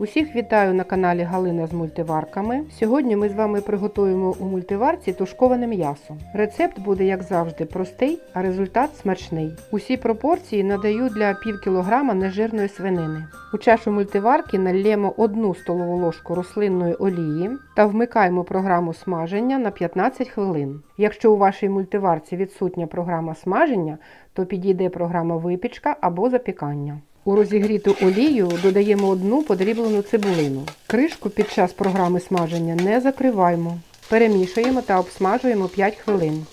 Усіх вітаю на каналі Галина з мультиварками. Сьогодні ми з вами приготуємо у мультиварці тушковане м'ясо. Рецепт буде, як завжди, простий, а результат смачний. Усі пропорції надаю для пів кілограма нежирної свинини. У чашу мультиварки налємо 1 столову ложку рослинної олії та вмикаємо програму смаження на 15 хвилин. Якщо у вашій мультиварці відсутня програма смаження, то підійде програма випічка або запікання. У розігріту олію додаємо одну подріблену цибулину. Кришку під час програми смаження не закриваємо. Перемішуємо та обсмажуємо 5 хвилин.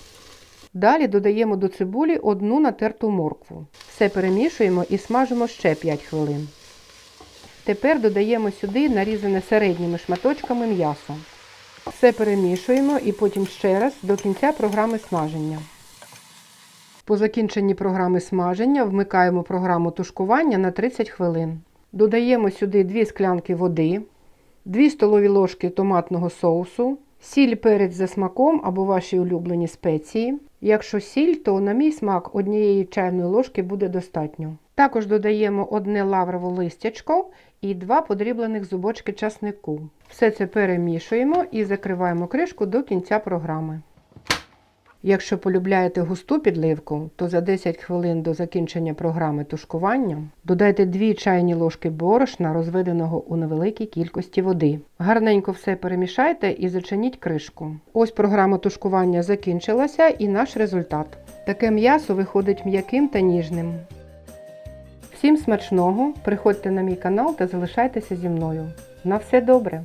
Далі додаємо до цибулі одну натерту моркву. Все перемішуємо і смажимо ще 5 хвилин. Тепер додаємо сюди нарізане середніми шматочками м'ясо. Все перемішуємо і потім ще раз до кінця програми смаження. По закінченні програми смаження вмикаємо програму тушкування на 30 хвилин. Додаємо сюди 2 склянки води, 2 столові ложки томатного соусу, сіль перець за смаком або ваші улюблені спеції. Якщо сіль, то на мій смак однієї чайної ложки буде достатньо. Також додаємо одне лаврове листячко і два подріблених зубочки часнику. Все це перемішуємо і закриваємо кришку до кінця програми. Якщо полюбляєте густу підливку, то за 10 хвилин до закінчення програми тушкування додайте 2 чайні ложки борошна, розведеного у невеликій кількості води. Гарненько все перемішайте і зачиніть кришку. Ось програма тушкування закінчилася і наш результат. Таке м'ясо виходить м'яким та ніжним. Всім смачного! Приходьте на мій канал та залишайтеся зі мною. На все добре!